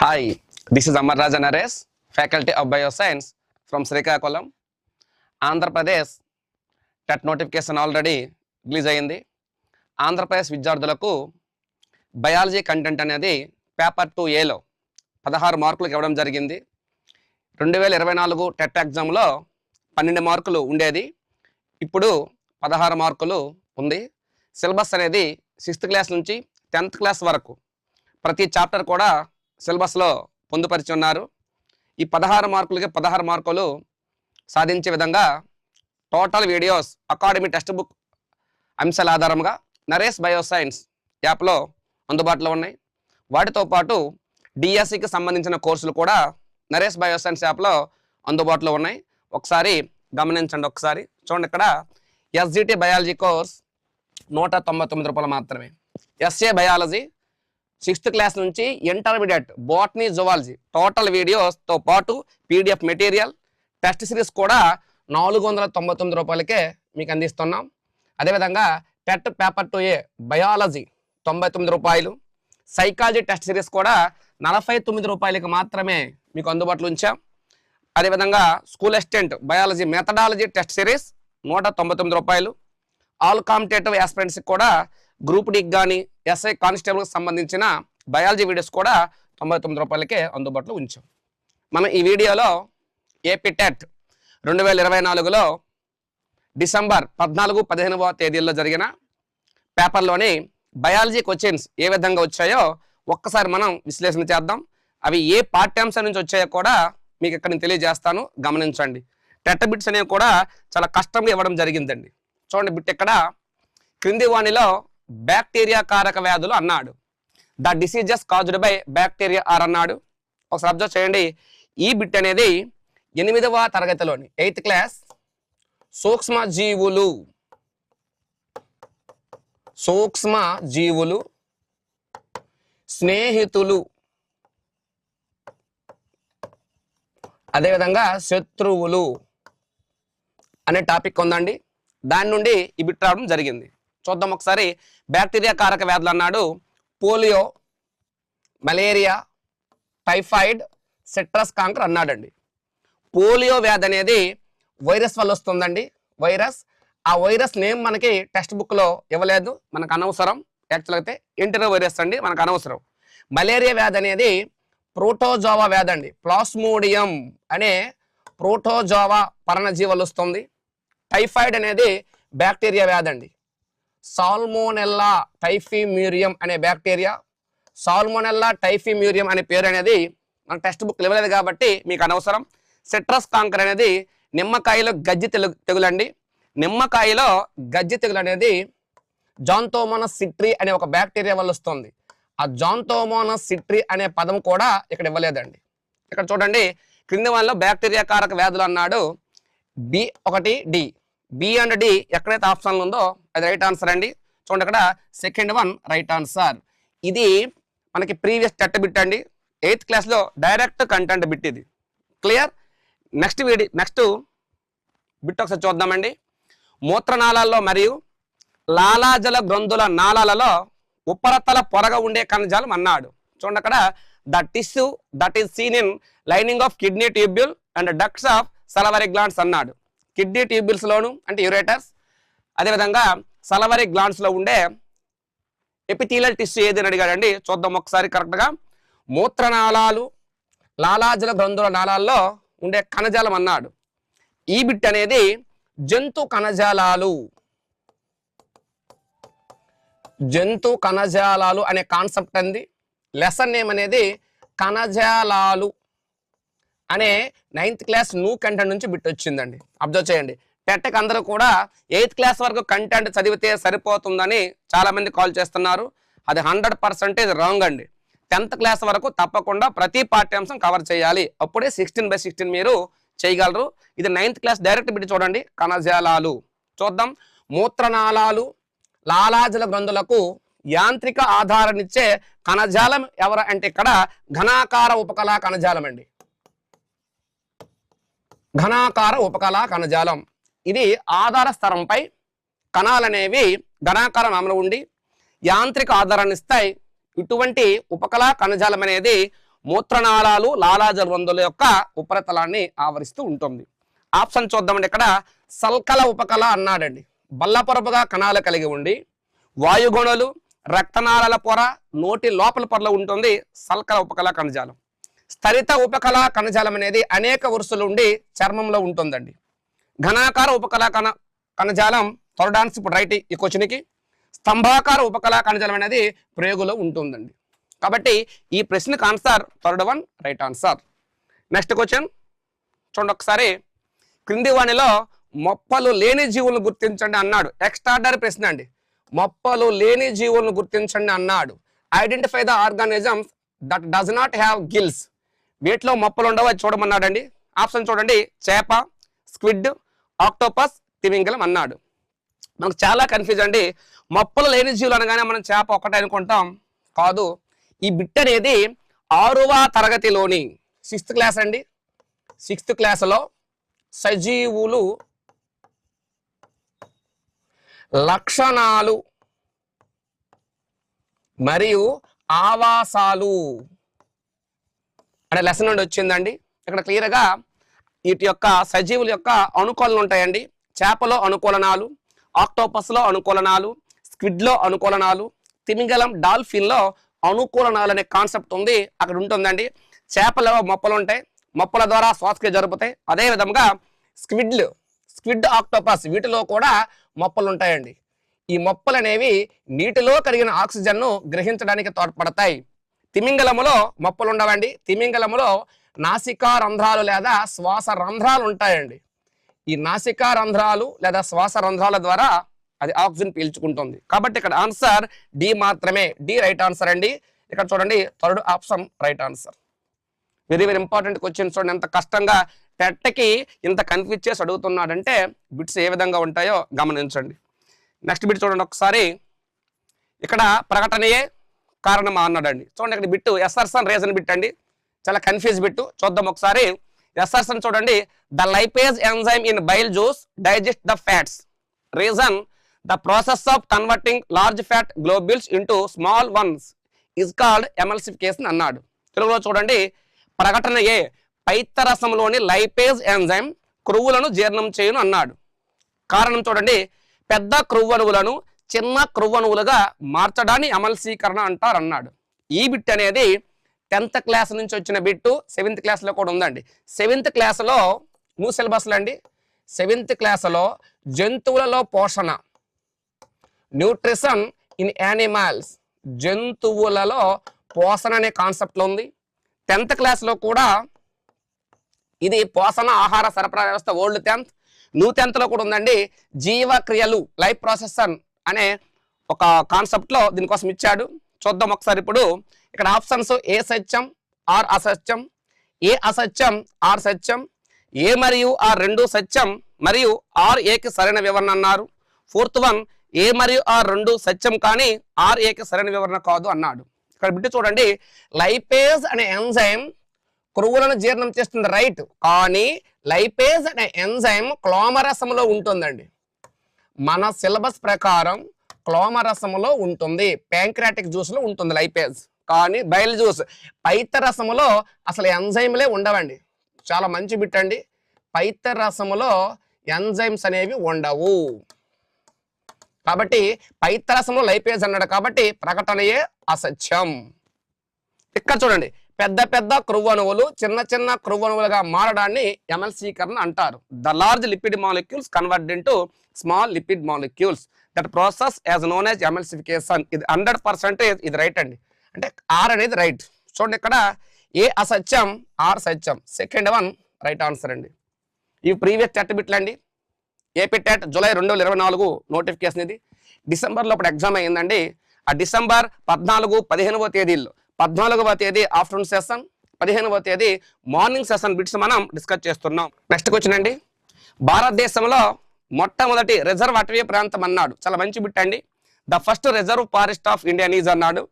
Hi this is Amar Raja faculty of of Bioscience from Srikakulam Andhra Pradesh TET notification already release అయింది ఆంధ్రప్రదేశ్ విద్యార్థులకు biology content అనేది paper two ఏలో పదహారు మార్కులకు ఇవ్వడం జరిగింది. రెండు వేల ఇరవై నాలుగు టెట్ ఎగ్జామ్లో పన్నెండు మార్కులు ఉండేది. ఇప్పుడు పదహారు మార్కులు ఉంది. సిలబస్ అనేది సిక్స్త్ క్లాస్ నుంచి టెన్త్ క్లాస్ వరకు ప్రతి చాప్టర్ కూడా సిలబస్లో పొందుపరిచి ఉన్నారు. ఈ పదహారు మార్కులకి పదహారు మార్కులు సాధించే విధంగా total videos academy text book అంశాల ఆధారంగా నరేష్ బయోసైన్స్ యాప్లో అందుబాటులో ఉన్నాయి. వాటితో పాటు డిఎస్సికి సంబంధించిన కోర్సులు కూడా నరేష్ బయోసైన్స్ యాప్లో అందుబాటులో ఉన్నాయి. ఒకసారి గమనించండి ఒకసారి. చూడండి ఇక్కడ ఎస్జిటి బయాలజీ కోర్స్ నూట తొంభై తొమ్మిది రూపాయలు మాత్రమే. ఎస్ఏ బయాలజీ సిక్స్త్ క్లాస్ నుంచి ఇంటర్మీడియట్ బోటనీ జువాలజీ టోటల్ వీడియోస్తో పాటు పీడిఎఫ్ మెటీరియల్ టెస్ట్ సిరీస్ కూడా నాలుగు వందల తొంభై తొమ్మిది రూపాయలకే మీకు అందిస్తున్నాం. అదేవిధంగా TET paper two A biology తొంభై తొమ్మిది రూపాయలు సైకాలజీ టెస్ట్ సిరీస్ కూడా నలభై తొమ్మిది రూపాయలకి మాత్రమే మీకు అందుబాటులో ఉంచాం. అదేవిధంగా school assistant biology methodology test series నూట తొంభై తొమ్మిది రూపాయలు ఆల్ కాంపిటేటివ్ ఆస్పిరెంట్స్కి కూడా గ్రూప్ డికి కానీ ఎస్ఐ కానిస్టేబుల్కి సంబంధించిన బయాలజీ వీడియోస్ కూడా తొంభై తొమ్మిది రూపాయలకే అందుబాటులో ఉంచాం. మనం ఈ వీడియోలో ఏపీ టెట్ రెండు వేల ఇరవై నాలుగులో డిసెంబర్ పద్నాలుగు పదిహేనవ తేదీల్లో జరిగిన పేపర్లోని బయాలజీ క్వశ్చన్స్ ఏ విధంగా వచ్చాయో ఒక్కసారి మనం విశ్లేషణ చేద్దాం. అవి ఏ పాఠ్యాంశం నుంచి వచ్చాయో కూడా మీకు ఇక్కడ నేను తెలియజేస్తాను. గమనించండి. టెట్ బిట్స్ అనేవి కూడా చాలా కష్టంగా ఇవ్వడం జరిగిందండి. చూడండి బిట్ ఇక్కడ క్రింది వాణిలో బ్యాక్టీరియా కారక వ్యాధులు అన్నాడు. The diseases caused by bacteria are అన్నాడు. ఒకసారి అబ్జర్వ్ చేయండి. ఈ బిట్ అనేది ఎనిమిదవ తరగతిలోని ఎయిత్ క్లాస్ సూక్ష్మ జీవులు సూక్ష్మ జీవులు స్నేహితులు. అదేవిధంగా శత్రువులు. అనే టాపిక్ ఉందండి. దాని నుండి ఈ బిట్ రావడం జరిగింది. చూద్దాం ఒకసారి. బ్యాక్టీరియా కారక వ్యాధులు అన్నాడు. Polio malaria typhoid citrus canker అన్నాడండి. పోలియో వ్యాధి అనేది వైరస్ వల్ల వస్తుందండి. వైరస్ ఆ వైరస్ నేమ్ మనకి టెక్స్ట్ బుక్లో ఇవ్వలేదు. మనకు అనవసరం. యాక్చువల్ అయితే ఇంటర్వ్యూ వైరస్ అండి. మనకు అనవసరం. మలేరియా వ్యాధి అనేది ప్రోటోజోవా వ్యాధి అండి. ప్లాస్మోడియం అనే ప్రోటోజోవా పరణజీవలు వస్తుంది. టైఫాయిడ్ అనేది బ్యాక్టీరియా వ్యాధి అండి. సాల్మోనెల్లా టైఫీమ్యూరియం అనే బ్యాక్టీరియా. సాల్మోనెల్లా టైఫీమ్యూరియం అనే పేరు అనేది మన టెక్స్ట్ బుక్ ఇవ్వలేదు కాబట్టి మీకు అనవసరం. సిట్రస్ కాంకర్ అనేది నిమ్మకాయలో గజ్జి తెలు తెగులండి. నిమ్మకాయలో గజ్జి తెగులు అనేది జాంతోమోనస్ సిట్రీ అనే ఒక బ్యాక్టీరియా వల్ల వస్తుంది. ఆ జాంతోమోనస్ సిట్రీ అనే పదం కూడా ఇక్కడ ఇవ్వలేదండి. ఇక్కడ చూడండి క్రింది వాళ్ళలో బ్యాక్టీరియా కారక వ్యాధులు అన్నాడు బి ఒకటి డి. బి అండ్ డి ఎక్కడైతే ఆప్షన్లు ఉందో అది రైట్ ఆన్సర్ అండి. చూడండి ఇక్కడ సెకండ్ వన్ రైట్ ఆన్సర్ ఇది మనకి ప్రీవియస్ టెట్ బిట్ అండి. ఎయిత్ క్లాస్లో డైరెక్ట్ కంటెంట్ బిట్ ఇది. క్లియర్ నెక్స్ట్ వీడి నెక్స్ట్ బిట్ ఒకసారి చూద్దామండి. మూత్రనాళాల్లో మరియు లాలాజల గ్రంథుల నాళాలలో ఉపరితల పొరగా ఉండే కణజాలం అన్నాడు చూడండి అక్కడ the tissue that is seen in lining of kidney tubule and ducts of salivary glands అన్నాడు. కిడ్నీ ట్యూబ్యూల్స్లోను అంటే యురేటర్స్ అదేవిధంగా సలవరీ గ్లాండ్స్లో ఉండే ఎపిథీలియల్ టిష్యూ ఏది అడిగాడండి. చూద్దాం ఒకసారి కరెక్ట్గా మూత్రనాళాలు లాలాజల గ్రంథుల నాళాల్లో ఉండే కణజాలం అన్నాడు. ఈ బిట్ అనేది జంతు కణజాలాలు. జంతు కణజాలాలు అనే కాన్సెప్ట్ అంది. లెసన్ నేమ్ అనేది కణజాలాలు. అనే నైన్త్ క్లాస్ న్యూ కంటెంట్ నుంచి బిట్ వచ్చిందండి. అబ్జర్వ్ చేయండి. టెట్కి అందరూ కూడా ఎయిత్ క్లాస్ వరకు కంటెంట్ చదివితే సరిపోతుందని చాలామంది కాల్ చేస్తున్నారు. అది హండ్రెడ్ పర్సెంటేజ్ రాంగ్ అండి. టెన్త్ క్లాస్ వరకు తప్పకుండా ప్రతి పాఠ్యాంశం కవర్ చేయాలి. అప్పుడే సిక్స్టీన్ బై సిక్స్టీన్ మీరు చేయగలరు. ఇది నైన్త్ క్లాస్ డైరెక్ట్ బిట్ చూడండి. కణజాలాలు. చూద్దాం. మూత్రనాళాలు లాలాజల గ్రంథులకు యాంత్రిక ఆధారనిచ్చే కణజాలం ఎవర అంటే ఇక్కడ ఘనాకార ఉపకళా కణజాలం అండి. ఘనాకార ఉపకళా కణజాలం. ఇది ఆధార స్థరంపై కణాలనేవి ఘనాకార నామలు ఉండి యాంత్రిక ఆధారాన్ని ఇస్తాయి. ఇటువంటి ఉపకళా కణజాలం అనేది మూత్రనాళాలు లాలాజలవందుల యొక్క ఉపరితలాన్ని ఆవరిస్తూ ఉంటుంది. ఆప్షన్ చూద్దామండి ఇక్కడ. సల్కల ఉపకళ అన్నాడండి. బల్లపొరపుగా కణాలు కలిగి ఉండి వాయుగుణలు రక్తనాళాల పొర నోటి లోపల పొరలో ఉంటుంది సల్కల ఉపకళ కణజాలం. స్థరిత ఉపకళా కణజాలం అనేది అనేక వరుసలు ఉండి చర్మంలో ఉంటుందండి. ఘనాకార ఉపకళ కణ కణజాలం థర్డ్ ఇప్పుడు రైట్ ఈ క్వశ్చన్కి స్తంభాకార ఉపకళా కణజాలం అనేది ప్రేగులో ఉంటుందండి. కాబట్టి ఈ ప్రశ్నకు answer third one right answer next question చూడండి ఒకసారి. క్రింది వాణిలో మొప్పలు లేని జీవులను గుర్తించండి అన్నాడు. ఎక్స్ట్రాడరీ ప్రశ్న అండి. మొప్పలు లేని జీవులను గుర్తించండి అన్నాడు. Identify the organisms that does not have gills వీటిలో మొప్పలు ఉండవు అది చూడమన్నాడండి. ఆప్షన్ చూడండి. చేప స్క్విడ్ ఆక్టోపస్ తిమింగలం అన్నాడు. మనకు చాలా కన్ఫ్యూజ్ అండి. మొప్పలు లేని జీవులు అనగానే మనం చేప ఒకటే అనుకుంటాం. కాదు ఈ బిట్ అనేది ఆరవ తరగతిలోని సిక్స్త్ క్లాస్ అండి. సిక్స్త్ క్లాస్లో సజీవులు లక్షణాలు మరియు ఆవాసాలు. అనే లెసన్ నుండి వచ్చిందండి. ఇక్కడ క్లియర్గా వీటి యొక్క సజీవుల యొక్క అనుకూలనలు ఉంటాయండి. చేపలో అనుకూలనాలు ఆక్టోపస్లో అనుకూలనాలు స్క్విడ్లో అనుకూలనాలు తిమింగలం డాల్ఫిన్లో అనుకూలనాలు అనే కాన్సెప్ట్ ఉంది అక్కడ ఉంటుందండి. చేపలలో మొప్పలు ఉంటాయి మొప్పల ద్వారా శ్వాసక్రియ జరుపుతాయి అదేవిధంగా స్క్విడ్లు స్క్విడ్ ఆక్టోపస్ వీటిలో కూడా మొప్పలు ఉంటాయండి. ఈ మొప్పలు అనేవి నీటిలో కలిగిన ఆక్సిజన్ను గ్రహించడానికి తోడ్పడతాయి. తిమింగలములో మొప్పలు ఉండవండి తిమింగలములో నాసికా రంధ్రాలు లేదా శ్వాస రంధ్రాలు ఉంటాయండి ఈ నాసికా రంధ్రాలు లేదా శ్వాస రంధ్రాల ద్వారా అది ఆక్సిజన్ పీల్చుకుంటుంది. కాబట్టి ఇక్కడ ఆన్సర్ డి మాత్రమే. డి రైట్ ఆన్సర్ అండి. ఇక్కడ చూడండి third option right answer. Very very important question చూడండి. ఎంత కష్టంగా టెట్కి ఇంత కన్ఫ్యూజ్ చేసి అడుగుతున్నాడంటే బిట్స్ ఏ విధంగా ఉంటాయో గమనించండి. నెక్స్ట్ బిట్ చూడండి ఒకసారి. ఇక్కడ ప్రకటనయే కారణమా అన్నాడండి. చూడండి ఇక్కడ బిట్టు ఎస్ఆర్సన్ రీజన్ బిట్ అండి చాలా కన్ఫ్యూజ్ బిట్టు. చూద్దాం ఒకసారి. ఎస్ఆర్సన్ చూడండి. The lipase enzyme in bile juice digest the fats. Reason the process of converting large fat globules into small ones is called emulsification అన్నాడు. తెలుగులో చూడండి. ప్రకటన ఏ? పైత్తరసంలోని లైపేజ్ ఎంజైమ్ క్రువులను జీర్ణం చేయను అన్నాడు. కారణం చూడండి. పెద్ద క్రువ్వణువులను చిన్న క్రొవ్వణువులుగా మార్చడాన్ని అమల్సీకరణ అంటారు అన్నాడు ఈ బిట్ అనేది టెన్త్ క్లాస్ నుంచి వచ్చిన బిట్టు సెవెంత్ క్లాస్లో కూడా ఉందండి. సెవెంత్ క్లాస్లో మూ సిలబస్లు అండి. సెవెంత్ క్లాస్లో జంతువులలో పోషణ న్యూట్రిషన్ ఇన్ యానిమల్స్ జంతువులలో పోషణ అనే కాన్సెప్ట్లో ఉంది. టెన్త్ క్లాస్లో కూడా ఇది పోషణ ఆహార సరఫరా వ్యవస్థ ఓల్డ్ టెన్త్ న్యూ టెన్త్లో కూడా ఉందండి. జీవక్రియలు లైఫ్ ప్రాసెసన్ అనే ఒక కాన్సెప్ట్లో దీనికోసం ఇచ్చాడు. చూద్దాం ఒకసారి ఇప్పుడు. ఇక్కడ ఆప్షన్స్ ఏ సత్యం ఆర్ అసత్యం ఏ అసత్యం ఆర్ సత్యం ఏ మరియు ఆర్ రెండు సత్యం మరియు ఆర్ ఏకి సరైన వివరణ అన్నారు. ఫోర్త్ వన్ ఏ మరియు ఆర్ రెండు సత్యం కానీ ఆర్ ఏకి సరైన వివరణ కాదు అన్నాడు. ఇక్కడ బిడ్డ చూడండి. లైపేజ్ అనే ఎంజైమ్ క్రువులను జీర్ణం చేస్తుంది రైట్. కానీ లైపేజ్ అనే ఎంజైమ్ క్లోమరసంలో ఉంటుందండి. మన సిలబస్ ప్రకారం క్లోమరసములో ఉంటుంది ప్యాంక్రాటిక్ జ్యూస్లో ఉంటుంది లైపేజ్. కానీ బయలు జ్యూస్ పైత్యరసములో అసలు ఎంజైమ్లే ఉండవండి. చాలా మంచి బిట్ అండి. పైత్యరసములో ఎంజైమ్స్ అనేవి ఉండవు. కాబట్టి పైత్యరసములో లైపేజ్ అన్నాడు కాబట్టి ప్రకటనయే అసత్యం. ఇక్కడ చూడండి పెద్ద పెద్ద క్రువణువులు చిన్న చిన్న క్రువణువులుగా మారడాన్ని ఎమల్సీకరణ అంటారు. The large lipid molecules convert to small lipid molecules that process as known as emulsification ఇది హండ్రెడ్ పర్సెంటేజ్ ఇది రైట్ అండి. అంటే ఆర్ అనేది రైట్ చూడండి ఇక్కడ ఏ అసత్యం ఆర్ సత్యం. సెకండ్ వన్ రైట్ ఆన్సర్ అండి. ఈ ప్రీవియస్ టెట్ బిట్లండి ఏపీ టెట్ జూలై రెండు వేల ఇరవై నాలుగు నోటిఫికేషన్ ఇది. డిసెంబర్లో ఇప్పుడు ఎగ్జామ్ అయ్యిందండి. ఆ డిసెంబర్ పద్నాలుగు పదిహేనవ తేదీల్లో పద్నాలుగవ తేదీ ఆఫ్టర్నూన్ సెషన్ పదిహేనవ తేదీ మార్నింగ్ సెషన్ బిట్స్ మనం డిస్కస్ చేస్తున్నాం. నెక్స్ట్ క్వశ్చన్ అండి. భారతదేశంలో మొట్టమొదటి రిజర్వ్ అటవీ ప్రాంతం అన్నాడు. చాలా మంచి బిట్ అండి. The first reserve forest of India is అన్నాడు.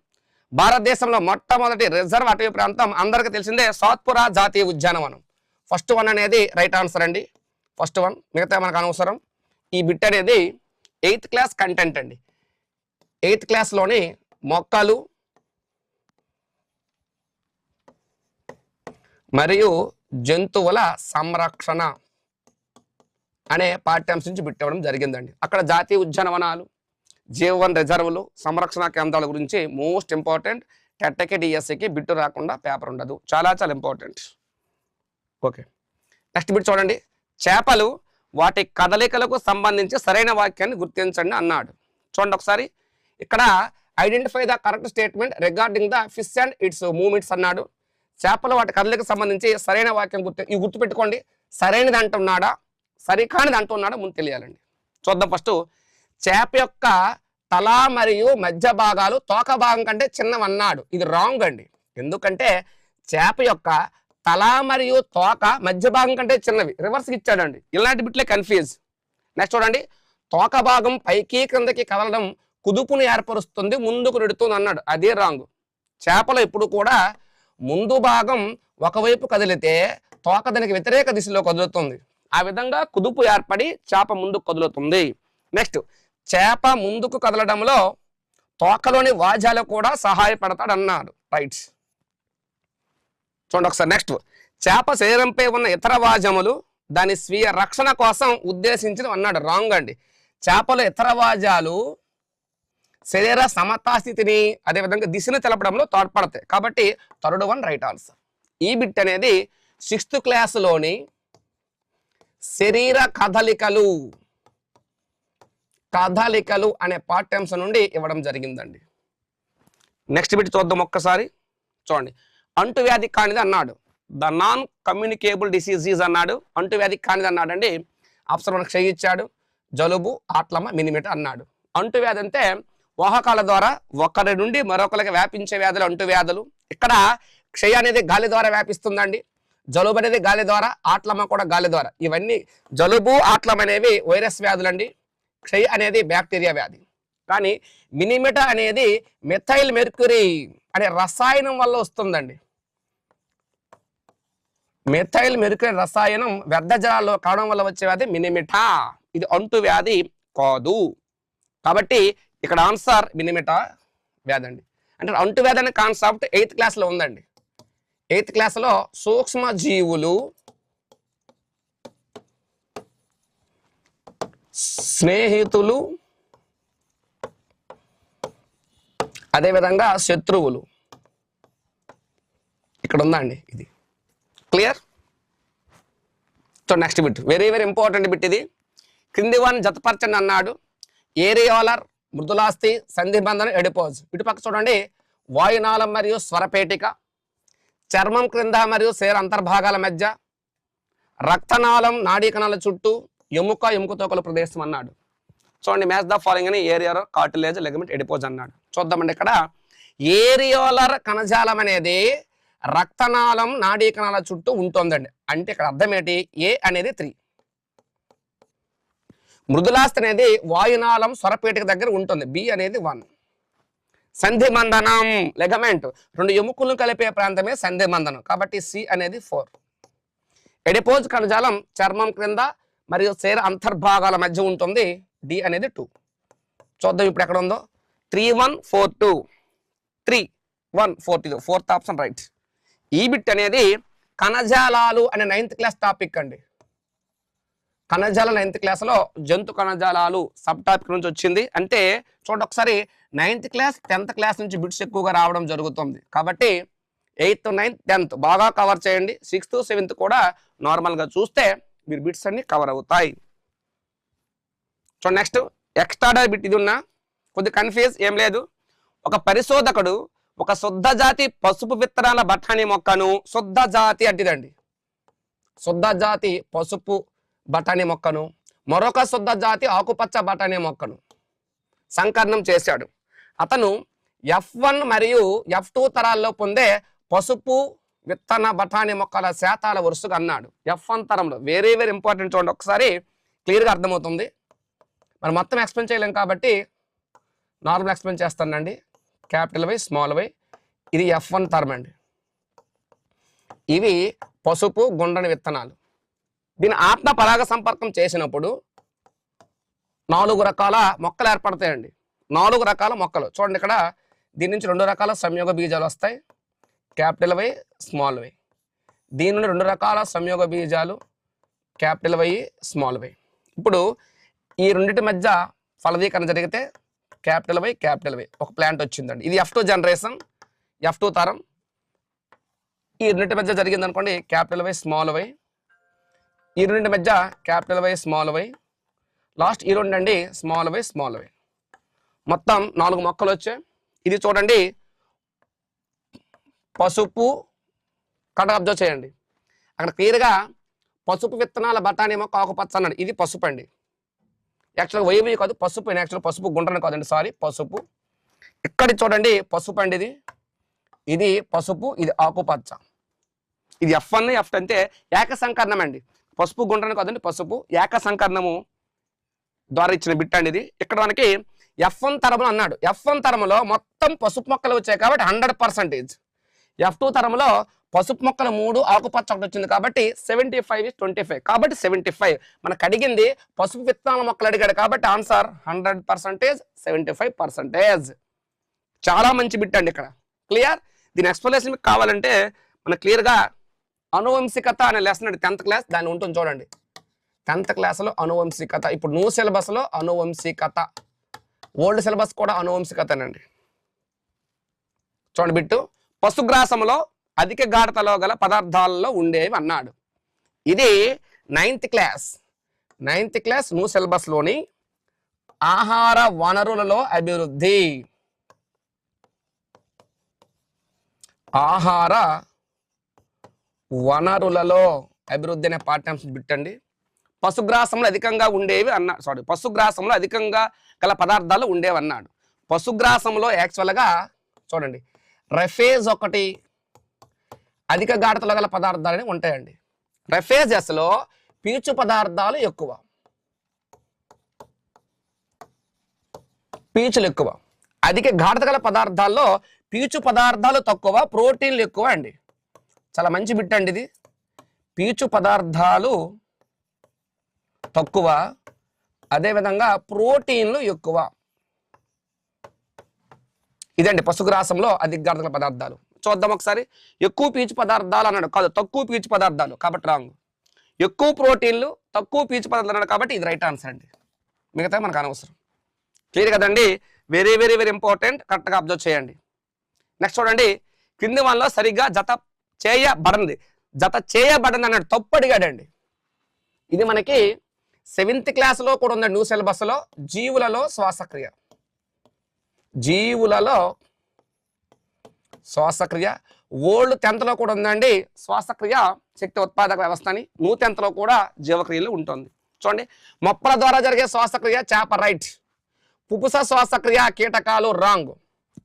భారతదేశంలో మొట్టమొదటి రిజర్వ్ అటవీ ప్రాంతం అందరికీ తెలిసిందే సాత్పురా జాతీయ ఉద్యానవనం ఫస్ట్ వన్ అనేది రైట్ ఆన్సర్ అండి. ఫస్ట్ వన్ మిగతా మనకు అనవసరం. ఈ బిట్ అనేది ఎయిత్ క్లాస్ కంటెంట్ అండి. ఎయిత్ క్లాస్లోని మొక్కలు మరియు జంతువుల సంరక్షణ అనే పాఠ్యాంశం నుంచి బిట్టవడం జరిగిందండి. అక్కడ జాతీయ ఉద్యానవనాలు జీవవన్ రిజర్వులు సంరక్షణ కేంద్రాల గురించి మోస్ట్ ఇంపార్టెంట్ టెట్టకి డిఎస్సికి బిట్టు రాకుండా పేపర్ ఉండదు. చాలా చాలా ఇంపార్టెంట్. ఓకే. నెక్స్ట్ బిట్ చూడండి. చేపలు వాటి కదలికలకు సంబంధించి సరైన వాక్యాన్ని గుర్తించండి అన్నాడు. చూడండి ఒకసారి. ఇక్కడ identify the correct statement regarding the fish and its movements అన్నాడు. చేపలు వాటి కదలికకు సంబంధించి సరైన వాక్యం గుర్తు ఇవి గుర్తుపెట్టుకోండి. సరైనది అంటున్నాడా? సరికానిది అంటున్నాడా? ముందు తెలియాలండి. చూద్దాం ఫస్ట్. చేప యొక్క తల మరియు మధ్య భాగాలు తోక భాగం కంటే చిన్నవన్నాడు. ఇది రాంగ్ అండి. ఎందుకంటే చేప యొక్క తల మరియు తోక మధ్య భాగం కంటే చిన్నవి. రివర్స్ ఇచ్చాడండి. ఇలాంటి బిట్లే కన్ఫ్యూజ్. నెక్స్ట్ చూడండి. తోక భాగం పైకి క్రిందకి కదలడం కుదుపును ఏర్పరుస్తుంది ముందుకు నెడుతుంది అన్నాడు. అదే రాంగ్. చేపలు ఎప్పుడు కూడా ముందు భాగం ఒకవైపు కదిలితే తోక దానికి వ్యతిరేక దిశలో కదులుతుంది. ఆ విధంగా కుదుపు ఏర్పడి చేప ముందుకు కదులుతుంది. నెక్స్ట్ చేప ముందుకు కదలడంలో తోకలోని వాజాలు కూడా సహాయపడతాడు అన్నాడు రైట్ చూడండి ఒకసారి నెక్స్ట్ చేప శరీరంపై ఉన్న ఇతర వాజములు దాని స్వీయ రక్షణ కోసం ఉద్దేశించిన అన్నాడు. రాంగ్ అండి. చేపల ఇతర వాజాలు శరీర సమతాస్థితిని అదేవిధంగా దిశను తెలపడంలో తోడ్పడతాయి. కాబట్టి థర్డ్ వన్ రైట్ ఆన్సర్. ఈ బిట్ అనేది సిక్స్త్ క్లాస్లోని శరీర కదలికలు కదలికలు అనే పాఠ్యాంశం నుండి ఇవ్వడం జరిగిందండి. నెక్స్ట్ బిట్ చూద్దాం ఒక్కసారి. చూడండి. అంటువ్యాధి కానిది అన్నాడు. ద నాన్ కమ్యూనికేబుల్ డిసీజీస్ అన్నాడు. అంటువ్యాధి కానిది అన్నాడు అండి ఆప్షన్ మనకు క్షయించాడు. జలుబు ఆట్లమ మినిమిట అన్నాడు. అంటువ్యాధి అంటే వాహకాల ద్వారా ఒకరి నుండి మరొకరికి వ్యాపించే వ్యాధులు అంటువ్యాధులు ఇక్కడ క్షయ అనేది గాలి ద్వారా వ్యాపిస్తుందండి. జలుబు అనేది గాలి ద్వారా ఆట్లమ కూడా గాలి ద్వారా. ఇవన్నీ జలుబు ఆట్లం అనేవి వైరస్ వ్యాధులండి. క్షయ అనేది బ్యాక్టీరియా వ్యాధి. కానీ మినిమిట అనేది మిథైల్ మెర్క్యూరీ అనే రసాయనం వల్ల వస్తుందండి. మిథైల్ మెర్క్యూరీ రసాయనం వ్యర్థ జలాల్లో కావడం వల్ల వచ్చే వ్యాధి మినిమిటా. ఇది అంటు వ్యాధి కాదు. కాబట్టి ఇక్కడ ఆన్సర్ మినిమిటా? వ్యాధి అండి అంటే అంటు వ్యాధి అనే కాన్సెప్ట్ ఎయిత్ క్లాస్లో ఉందండి. ఎయిత్ క్లాస్లో సూక్ష్మ జీవులు స్నేహితులు అదేవిధంగా శత్రువులు. ఇక్కడ ఉందా అండి ఇది. Clear so next bit very very important bit ఇది. క్రింది వన్ జతపరచండి అన్నాడు. ఏరియోలర్ మృదులాస్తి సంధిబంధన ఎడిపోజ్. ఇటుపక్క చూడండి. వాయునాళం మరియు స్వరపేటిక చర్మం క్రింద మరియు శరీర అంతర్భాగాల మధ్య రక్తనాళం నాడీకణాల చుట్టూ ఎముక ఎముకతోకల ప్రదేశం అన్నాడు. చూడండి మ్యాచ్ ద ఫాలోయింగ్ అని ఏరియర్ కార్టిలేజ్ లెగమెంట్ ఎడిపోజ్ అన్నాడు. చూద్దామండి ఇక్కడ. ఏరియోలర్ కణజాలం అనేది రక్తనాళం నాడీకణాల చుట్టూ ఉంటుందండి. అంటే ఇక్కడ అర్థం ఏంటి? ఏ అనేది త్రీ మృదులాస్తి అనేది వాయునాళం స్వరపేటిక దగ్గర ఉంటుంది. బి అనేది వన్. సంధిమందనం లెగమెంట్. రెండు ఎముకలను కలిపే ప్రాంతమే సంధి మందనం కాబట్టి సి అనేది ఫోర్. ఎడిపోజ్ కణజాలం చర్మం క్రింద మరియు శరీర అంతర్భాగాల మధ్య ఉంటుంది. డి అనేది టూ. చూద్దాం ఇప్పుడు ఎక్కడ ఉందో. Three one four two. Three one four two. Fourth option right. ఈ బిట్ అనేది కణజాలాలు అనే నైన్త్ క్లాస్ టాపిక్ అండి. కణజాల నైన్త్ క్లాస్లో జంతు కణజాలాలు సబ్ టాపిక్ నుంచి వచ్చింది. అంటే చూడండి ఒకసారి నైన్త్ క్లాస్ టెన్త్ క్లాస్ నుంచి బిట్స్ ఎక్కువగా రావడం జరుగుతుంది. కాబట్టి ఎయిత్ నైన్త్ టెన్త్ బాగా కవర్ చేయండి. సిక్స్త్ సెవెంత్ కూడా నార్మల్గా చూస్తే మీరు బిట్స్ అన్ని కవర్ అవుతాయి. చూడండి నెక్స్ట్ ఎక్స్ట్రా బిట్ ఇది ఉన్నా కొద్ది కన్ఫ్యూజ్ ఏం లేదు. ఒక పరిశోధకుడు ఒక శుద్ధ జాతి పసుపు విత్తనాల బఠానీ మొక్కను శుద్ధ జాతి అంటిదండి. శుద్ధ జాతి పసుపు బఠానీ మొక్కను మరొక శుద్ధ జాతి ఆకుపచ్చ బఠానీ మొక్కను సంకరణం చేశాడు. అతను ఎఫ్ వన్ మరియు ఎఫ్ టూ తరాల్లో పొందే పసుపు విత్తన బఠానీ మొక్కల శాతాల వరుసగా అన్నాడు. ఎఫ్ వన్ తరంలో వెరీ వెరీ ఇంపార్టెంట్ చూడండి. ఒకసారి క్లియర్గా అర్థమవుతుంది. మరి మొత్తం ఎక్స్ప్లెయిన్ చేయలేం కాబట్టి నార్మల్ ఎక్స్ప్లెయిన్ చేస్తానండి. క్యాపిటల్ వై స్మాల్ వై ఇది ఎఫ్ వన్ తరం అండి. ఇవి పసుపు గుండ్రని విత్తనాలు. దీని ఆత్మ పరాగ సంపర్కం చేసినప్పుడు నాలుగు రకాల మొక్కలు ఏర్పడతాయండి. నాలుగు రకాల మొక్కలు. చూడండి ఇక్కడ దీని నుంచి రెండు రకాల సంయోగ బీజాలు వస్తాయి. Capital Y small Y. దీని నుండి రెండు రకాల సంయోగ బీజాలు క్యాపిటల్ వై స్మాల్ వై. ఇప్పుడు ఈ రెండింటి మధ్య ఫలదీకరణ జరిగితే క్యాపిటల్ వై క్యాపిటల్ వై. ఒక ప్లాంట్ వచ్చిందండి. ఇది F two generation F two తరం. ఈ రెండింటి మధ్య జరిగింది అనుకోండి క్యాపిటల్ వై స్మాల్ వై. ఈ రెండింటి మధ్య capital Y small Y. Last ఈ రెండు అండి స్మాల్ వై స్మాల్ వై. మొత్తం నాలుగు మొక్కలు వచ్చాయి. ఇది చూడండి. పసుపు కడ అబ్జర్వ్ చేయండి. అక్కడ క్లియర్గా పసుపు విత్తనాల బఠానీ మొక్క ఆకుపచ్చ అన్నాడు. ఇది పసుపు అండి. యాక్చువల్గా వైవి కాదు పసుపు యాక్చువల్ పసుపు గుండ్రని కాదండి. సారీ పసుపు. ఇక్కడ చూడండి పసుపు అండి ఇది. ఇది పసుపు ఇది ఆకుపచ్చ. ఇది ఎఫ్ వన్ ఎఫ్ అంటే ఏక సంకరణం అండి. పసుపు గుండ్రని కాదండి పసుపు ఏక సంకరణము ద్వారా ఇచ్చిన బిట్ అండి ఇది. ఇక్కడ మనకి ఎఫ్ వన్ తరములో అన్నాడు. ఎఫ్ వన్ తరములో మొత్తం పసుపు మొక్కలు వచ్చాయి కాబట్టి హండ్రెడ్ పర్సెంటేజ్ ఎఫ్ టూ తరములో పసుపు మొక్కలు మూడు ఆకుపచ్చ ఒకటి వచ్చింది కాబట్టి సెవెంటీ ఫైవ్ ట్వంటీ ఫైవ్ కాబట్టి సెవెంటీ ఫైవ్ మనకు అడిగింది పసుపు విత్తనాల మొక్కలు అడిగాడు కాబట్టి answer hundred percentage seventy five percentage చాలా మంచి బిట్ అండి ఇక్కడ. క్లియర్ దీని ఎక్స్ప్లెనేషన్ మీకు కావాలంటే మనకు క్లియర్గా అనువంశికత అనే లెసన్ అండి టెన్త్ క్లాస్ దాన్ని ఉంటుంది చూడండి. టెన్త్ క్లాస్లో అనువంశికత. ఇప్పుడు న్యూ సిలబస్లో అనువంశికత. ఓల్డ్ సిలబస్ కూడా అనువంశికతనండి. చూడండి బిట్టు. పశుగ్రాసంలో అధిక గాఢతలో గల పదార్థాలలో ఉండేవి అన్నాడు. ఇది ninth class ninth class new సిలబస్లోని ఆహార వనరులలో అభివృద్ధి. ఆహార వనరులలో అభివృద్ధి అనే పాఠ్యాంశం పెట్టండి. పశుగ్రాసంలో అధికంగా ఉండేవి అన్నా సారీ పశుగ్రాసంలో అధికంగా గల పదార్థాలు ఉండేవి అన్నాడు. పశుగ్రాసంలో యాక్చువల్గా చూడండి రెఫేజ్ ఒకటి అధిక గాఢతలో గల పదార్థాలు అనేవి ఉంటాయండి. రెఫేజెస్లో పీచు పదార్థాలు ఎక్కువ. పీచులు ఎక్కువ. అధిక గాఢత గల పదార్థాల్లో పీచు పదార్థాలు తక్కువ ప్రోటీన్లు ఎక్కువ అండి. చాలా మంచి బిట్ అండి ఇది. పీచు పదార్థాలు తక్కువ అదేవిధంగా ప్రోటీన్లు ఎక్కువ. ఇదండి పశుగ్రాసంలో అధిక పదార్థాలు. చూద్దాం ఒకసారి. ఎక్కువ పీచు పదార్థాలు అన్నాడు. కాదు తక్కువ పీచు పదార్థాలు కాబట్టి రాంగ్. ఎక్కువ ప్రోటీన్లు తక్కువ పీచు పదార్థాలు అన్నాడు కాబట్టి ఇది రైట్ ఆన్సర్ అండి. మిగతా మనకు అనవసరం. క్లియర్ కదండి? Very very very important. కరెక్ట్గా అబ్జర్వ్ చేయండి. నెక్స్ట్ చూడండి. కింది వాళ్ళలో సరిగ్గా జత చేయబడింది జత చేయబడింది అన్నాడు తప్పు అడిగాడండి ఇది మనకి సెవెంత్ క్లాస్లో కూడా ఉందండి న్యూ సిలబస్లో. జీవులలో శ్వాసక్రియ. జీవులలో శ్వాసక్రియ. ఓల్డ్ టెన్త్లో కూడా ఉందండి. శ్వాసక్రియ శక్తి ఉత్పాదక వ్యవస్థ అని న్యూ టెన్త్లో కూడా జీవక్రియలు ఉంటుంది. చూడండి. మొప్పల ద్వారా జరిగే శ్వాసక్రియ చేప రైట్. పుపుస శ్వాసక్రియ కీటకాలు రాంగ్.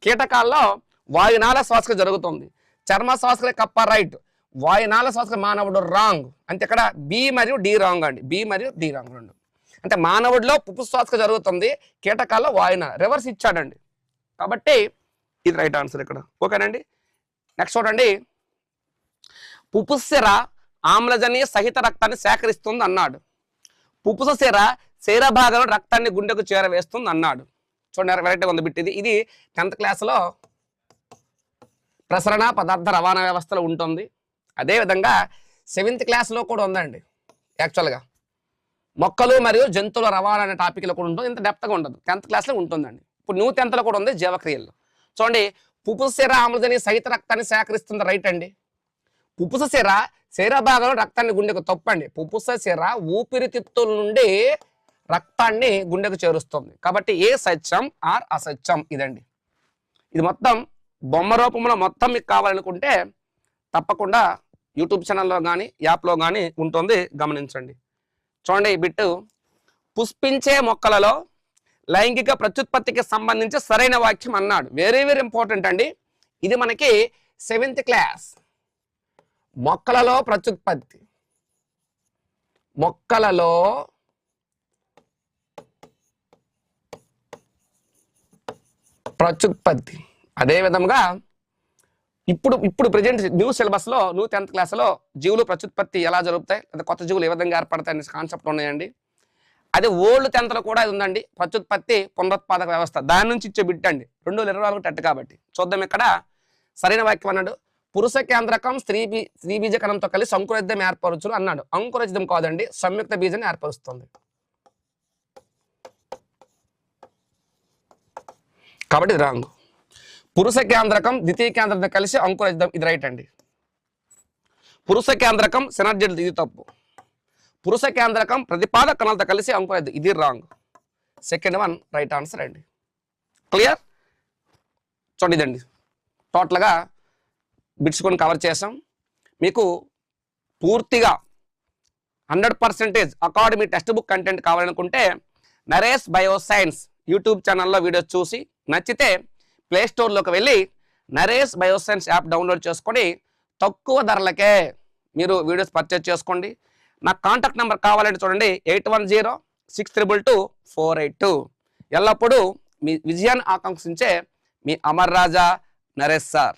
కీటకాల్లో వాయునాల శ్వాసక్రియ జరుగుతుంది. చర్మ శ్వాసలే కప్ప రైట్. వాయునాల శ్వాసలు మానవుడు రాంగ్. అంటే ఇక్కడ బి మరియు డి రాంగ్ అండి. బి మరియు డి రాంగ్ రెండు. అంటే మానవుడిలో పుప్పు శ్వాసక్రియ జరుగుతుంది కీటకాల్లో వాయునాల రివర్స్ ఇచ్చాడండి. కాబట్టి ఇది రైట్ ఆన్సర్ ఇక్కడ. ఓకేనండి నెక్స్ట్ చూడండి. పుపుస్సిర ఆమ్లజనీయ సహిత రక్తాన్ని సేకరిస్తుంది అన్నాడు. పుపుస సిర శరీర భాగంలో రక్తాన్ని గుండెకు చేరవేస్తుంది అన్నాడు. చూడండి వెరైటీగా ఉంది బిట్ ఇది. ఇది టెన్త్ క్లాస్లో ప్రసరణ పదార్థ రవాణా వ్యవస్థలో ఉంటుంది. అదేవిధంగా సెవెంత్ క్లాస్లో కూడా ఉందండి. యాక్చువల్గా మొక్కలు మరియు జంతువుల రవాణా అనే టాపిక్లో కూడా ఉంటుంది. ఇంత డెప్త్గా ఉండదు. టెన్త్ క్లాస్లో ఉంటుందండి. ఇప్పుడు న్యూ టెన్త్లో కూడా ఉంది జీవక్రియల్లో చూడండి పుపుసెర ఆమ్లజని సహిత రక్తాన్ని సేకరిస్తుంది రైట్ అండి. పుపుస సిర శరీర భాగంలో రక్తాన్ని గుండెకు తప్పండి. పుపుస సిర ఊపిరితిత్తుల నుండి రక్తాన్ని గుండెకు చేరుస్తుంది. కాబట్టి ఏ సత్యం ఆర్ అసత్యం ఇదండి. ఇది మొత్తం బొమ్మ రూపంలో మొత్తం మీకు కావాలనుకుంటే తప్పకుండా యూట్యూబ్ ఛానల్లో కానీ యాప్లో కానీ ఉంటుంది. గమనించండి. చూడండి ఈ బిట్టు. పుష్పించే మొక్కలలో లైంగిక ప్రత్యుత్పత్తికి సంబంధించి సరైన వాక్యం అన్నాడు. వెరీ వెరీ ఇంపార్టెంట్ అండి. ఇది మనకి సెవెంత్ క్లాస్ మొక్కలలో ప్రత్యుత్పత్తి. మొక్కలలో ప్రత్యుత్పత్తి. అదేవిధంగా ఇప్పుడు ఇప్పుడు ప్రజెంట్ న్యూ సిలబస్లో న్యూ టెన్త్ క్లాస్లో జీవులు ప్రత్యుత్పత్తి ఎలా జరుగుతాయి? లేదా కొత్త జీవులు ఏ విధంగా ఏర్పడతాయి అనే కాన్సెప్ట్ ఉన్నాయండి. అదే ఓల్డ్ టెన్త్లో కూడా ఇది ఉందండి. ప్రత్యుత్పత్తి పునరుత్పాదక వ్యవస్థ. దాని నుంచి ఇచ్చే బిట్ అండి. రెండు వేల ఇరవై నాలుగు టెట్ కాబట్టి. చూద్దాం ఇక్కడ. సరైన వాక్యం అన్నాడు. పురుష కేంద్రకం స్త్రీ బీ స్త్రీ బీజకణంతో కలిసి అంకురయుద్ధం ఏర్పరచును అన్నాడు. అంకురయుద్ధం కాదండి. సంయుక్త బీజాన్ని ఏర్పరుస్తుంది. కాబట్టి ఇది రాంగ్. పురుష కేంద్రకం ద్వితీయ కేంద్రంతో కలిసి అంకురయుద్ధం ఇది రైట్ అండి. పురుష కేంద్రకం సెనర్జెడ్ ఇది తప్పు. పురుష కేంద్రకం ప్రతిపాద కణాలతో కలిసి అంకుర ఇది wrong second one right answer అండి. క్లియర్ చూడండి ఇదండి. టోటల్గా బిట్స్ కొన్ని కవర్ చేసాం మీకు పూర్తిగా hundred percentage academy text book content కావాలనుకుంటే నరేష్ బయోసైన్స్ యూట్యూబ్ ఛానల్లో వీడియోస్ చూసి నచ్చితే ప్లే స్టోర్లోకి వెళ్ళి నరేష్ బయోసైన్స్ యాప్ డౌన్లోడ్ చేసుకొని తక్కువ ధరలకే మీరు వీడియోస్ పర్చేజ్ చేసుకోండి. నా కాంటాక్ట్ నెంబర్ కావాలంటే చూడండి eight one zero six triple two four eight two. ఎల్లప్పుడూ మీ విజయాన్ని ఆకాంక్షించే మీ అమర్ రాజా నరేష్ సార్.